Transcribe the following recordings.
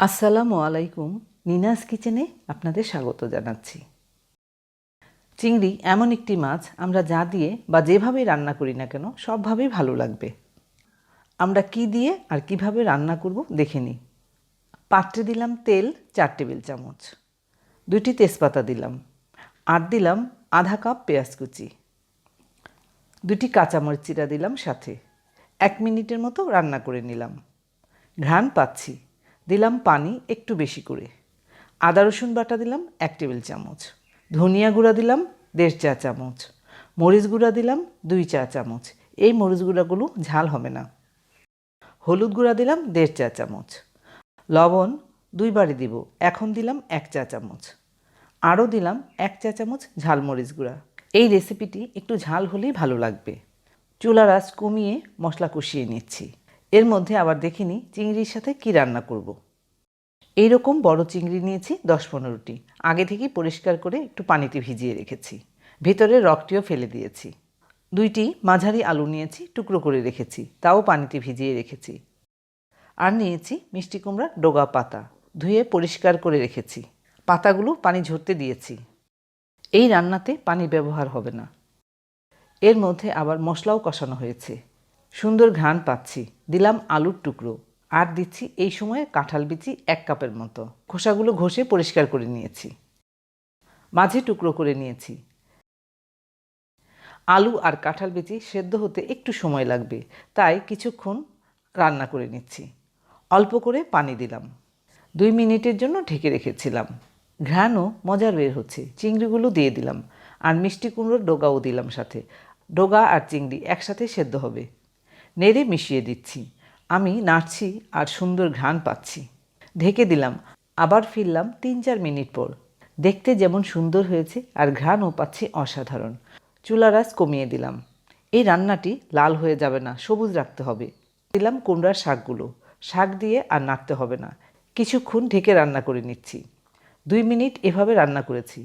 আসসালামু আলাইকুম, নিনাস কিচেনে আপনাদের স্বাগত জানাচ্ছি। চিংড়ি এমন একটি মাছ আমরা যা দিয়ে বা যেভাবে রান্না করি না কেন সবভাবেই ভালো লাগবে। আমরা কি দিয়ে আর কীভাবে রান্না করব দেখে নিই। পাত্রে দিলাম তেল চার টেবিল চামচ দুটি তেজপাতা দিলাম, আর দিলাম আধা কাপ পেঁয়াজ কুচি দুটি কাঁচামরিচ চিরা দিলাম সাথে, এক মিনিটের মতো রান্না করে নিলাম। ঘ্রাণ পাচ্ছি। দিলাম পানি একটু বেশি করে। আদা, রসুন বাটা দিলাম এক টেবিল চামচ। ধনিয়া গুঁড়া দিলাম দেড় চা চামচ। মরিচ গুঁড়া দিলাম দুই চা চামচ। এই মরিচ গুঁড়াগুলো ঝাল হবে না। হলুদ গুঁড়া দিলাম দেড় চা চামচ। লবণ দুইবারে দিব, এখন দিলাম এক চা চামচ। আরও দিলাম এক চা চামচ ঝালমরিচ গুঁড়া। এই রেসিপিটি একটু ঝাল হলেই ভালো লাগবে। চুলার আঁচ কমিয়ে মশলা কষিয়ে নিচ্ছি। এর মধ্যে আবার দেখিনি চিংড়ির সাথে কি রান্না করব। এইরকম বড় চিংড়ি নিয়েছি দশ পনেরোটি। আগে থেকেই পরিষ্কার করে একটু পানিতে ভিজিয়ে রেখেছি। ভেতরের রকটিও ফেলে দিয়েছি। দুইটি মাঝারি আলু নিয়েছি, টুকরো করে রেখেছি, তাও পানিতে ভিজিয়ে রেখেছি। আর নিয়েছি মিষ্টি কুমড়ার ডোগা পাতা, ধুয়ে পরিষ্কার করে রেখেছি। পাতাগুলো পানি ঝরতে দিয়েছি। এই রান্নাতে পানি ব্যবহার হবে না। এর মধ্যে আবার মশলাও কষানো হয়েছে। সুন্দর ঘ্রাণ পাচ্ছি। দিলাম আলুর টুকরো। আর দিচ্ছি এই সময়ে কাঁঠাল বিচি এক কাপের মতো। খোসাগুলো ঘষে পরিষ্কার করে নিয়েছি। মাঝে টুকরো করে নিয়েছি। আলু আর কাঁঠাল বিচি সেদ্ধ হতে একটু সময় লাগবে, তাই কিছুক্ষণ রান্না করে নিচ্ছি। অল্প করে পানি দিলাম। দুই মিনিটের জন্য ঢেকে রেখেছিলাম। ঘ্রাণও মজার বের হচ্ছে। চিংড়িগুলো দিয়ে দিলাম আর মিষ্টি কুমড়োর ডোগাও দিলাম সাথে। ডোগা আর চিংড়ি একসাথে সেদ্ধ হবে। নেড়ে মিশিয়ে দিচ্ছি। আমি নাড়ছি আর সুন্দর ঘ্রাণ পাচ্ছি। ঢেকে দিলাম, আবার ফিরলাম তিন চার মিনিট পর। দেখতে যেমন সুন্দর হয়েছে আর ঘ্রাণও পাচ্ছি অসাধারণ। চুলা রাস কমিয়ে দিলাম। এই রান্নাটি লাল হয়ে যাবে না, সবুজ রাখতে হবে। দিলাম কুমড়ার শাকগুলো। শাক দিয়ে আর নাড়তে হবে না। কিছুক্ষণ ঢেকে রান্না করে নিচ্ছি। দুই মিনিট এভাবে রান্না করেছি।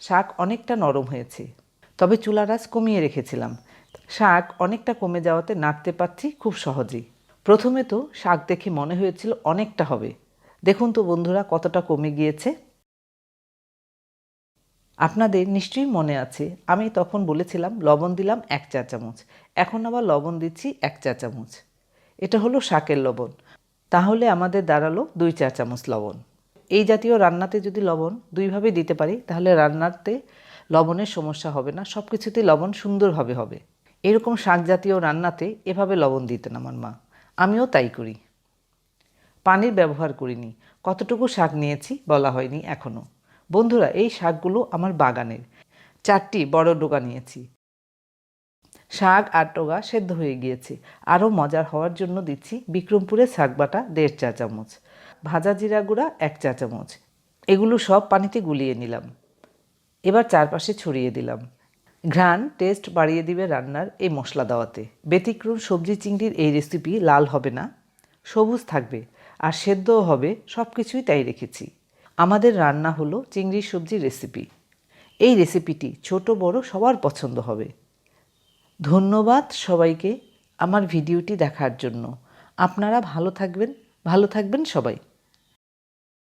শাক অনেকটা নরম হয়েছে। তবে চুলা রাস কমিয়ে রেখেছিলাম। শাক অনেকটা কমে যাওয়াতে নাড়তে পারছি খুব সহজেই। প্রথমে তো শাক দেখে মনে হয়েছিল অনেকটা হবে। দেখুন তো বন্ধুরা, কতটা কমে গিয়েছে। আপনাদের নিশ্চয়ই মনে আছে, আমি তখন বলেছিলাম লবণ দিলাম এক চা চামচ, এখন আবার লবণ দিচ্ছি এক চা চামচ। এটা হলো শাকের লবণ। তাহলে আমাদের দাঁড়াল দুই চা চামচ লবণ। এই জাতীয় রান্নাতে যদি লবণ দুইভাবে দিতে পারি, তাহলে রান্নাতে লবণের সমস্যা হবে না সব কিছুতেই লবণ সুন্দরভাবে হবে। এরকম শাক জাতীয় রান্নাতে এভাবে লবণ দিতেন আমার মা। আমিও তাই করি। পানির ব্যবহার করিনি। কতটুকু শাক নিয়েছি বলা হয়নি এখনও বন্ধুরা, এই শাকগুলো আমার বাগানের। চারটি বড় ডোকা নিয়েছি। শাক আর টোগা সেদ্ধ হয়ে গিয়েছে। আরও মজার হওয়ার জন্য দিচ্ছি বিক্রমপুরের শাক বাটা দেড় চা চামচ, ভাজা জিরা গুঁড়া এক চা চামচ। এগুলো সব পানিতে গুলিয়ে নিলাম। এবার চারপাশে ছড়িয়ে দিলাম। ঘ্রাণ টেস্ট বাড়িয়ে দিবে রান্নার এই মশলা দেওয়াতে। ব্যতিক্রম সবজি চিংড়ির এই রেসিপি লাল হবে না, সবুজ থাকবে আর সেদ্ধও হবে সব কিছুই তাই রেখেছি। আমাদের রান্না হলো চিংড়ির সবজির রেসিপি এই রেসিপিটি ছোট, বড় সবার পছন্দ হবে। ধন্যবাদ সবাইকে আমার ভিডিওটি দেখার জন্য। আপনারা ভালো থাকবেন ভালো থাকবেন সবাই।